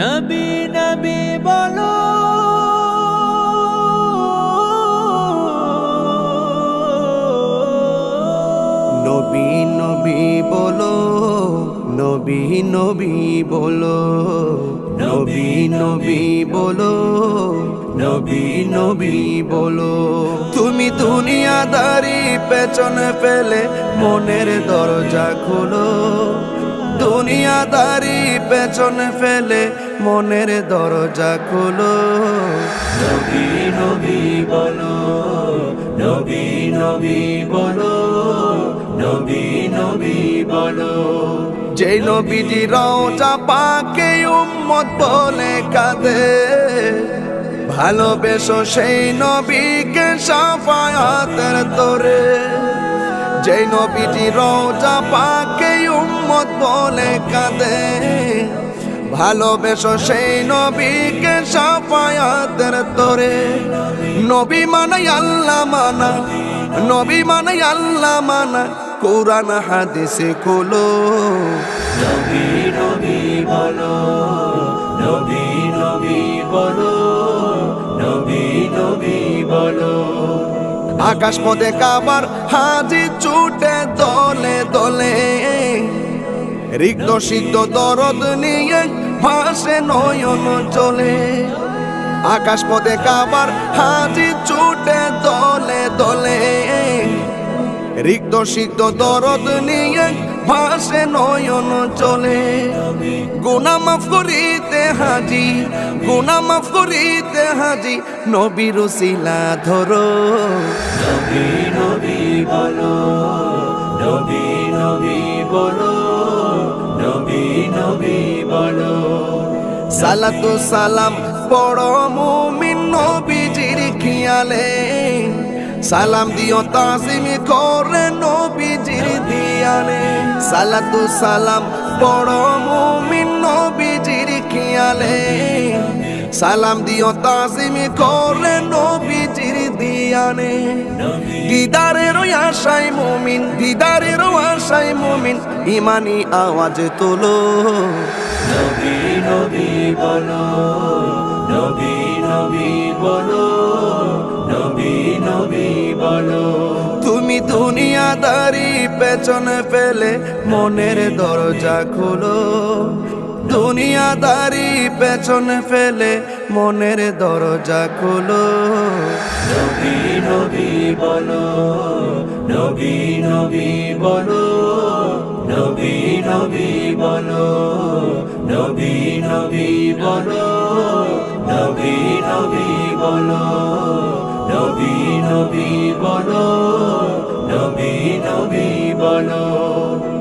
নবী নবী বলো। নবী নবী বলো নবী নবী বলো। নবী নবী বলো নবী নবী বলো। তুমি দুনিয়াদারি পেছনে ফেলে মনের দরজা খোলো। দুনিয়াদারি পেছনে ফেলে মনের দরজা খোলো। নবী নবী বলো নবী নবী বলো নবী নবী বলো। যে নবীজি রওজা পাকে উম্মত বলে কাঁদে ভালোবেসো সেই নবীকে সাফায়াতের তোরে যে নবীজি রওজা পাকে উম্মত বলে কাঁদে, ভালোবেসো সেই নবীকে সাফায়াতের তোরে। নবী মানে আল্লাহ মানা, নবী মানে আল্লাহ মানা, কোরআন, হাদিসে খোলো। নবী নবী বলো, নবী নবী বলো, নবী নবী বলো। আকাশ পদে কাবার হাজি ছুটে দলে দলে। রিক্ত সিদ্ধ দরদ নিয়ে ভাসে নয়ন চলে। আকাশ পদে কাবার হাজি ছুটে দলে দলে। রিক্ত সিদ্ধ দরদ নিয়ে ভাসে নয়ন চলে। গুনা মাফ করিতে হাজি গুনা মাফ করিতে হাজি নবীর শিলা ধরো। নবী নবী বলো নবী নবী বলো নবী নবী বলো। সালাতু সালাম বড় মুমিন নবীজির খেয়ালে। সালাম দিও তাজিমি করে নবীজির দিয়ালে সালাতু সালাম, বড় মুমিন নবীজির খেয়ালে। সালাম দিও তাজিমি করে নবীজির দিয়ানে। দিদারের আশায় মুমিন দিদারের আশায় মুমিন, ইমানি আওয়াজ তোলো। নবী নবী বলো, নবী নবী বলো। দুনিয়াদারি পেছনে ফেলে মনের দরজা খোলো। দুনিয়াদারি পেছনে ফেলে মনের দরজা খোলো। নবী নবী বলো, নবী নবী বলো, নবী নবী বলো, নবী নবী বলো, নবী নবী বলো, নবী নবী বলো নবী নবী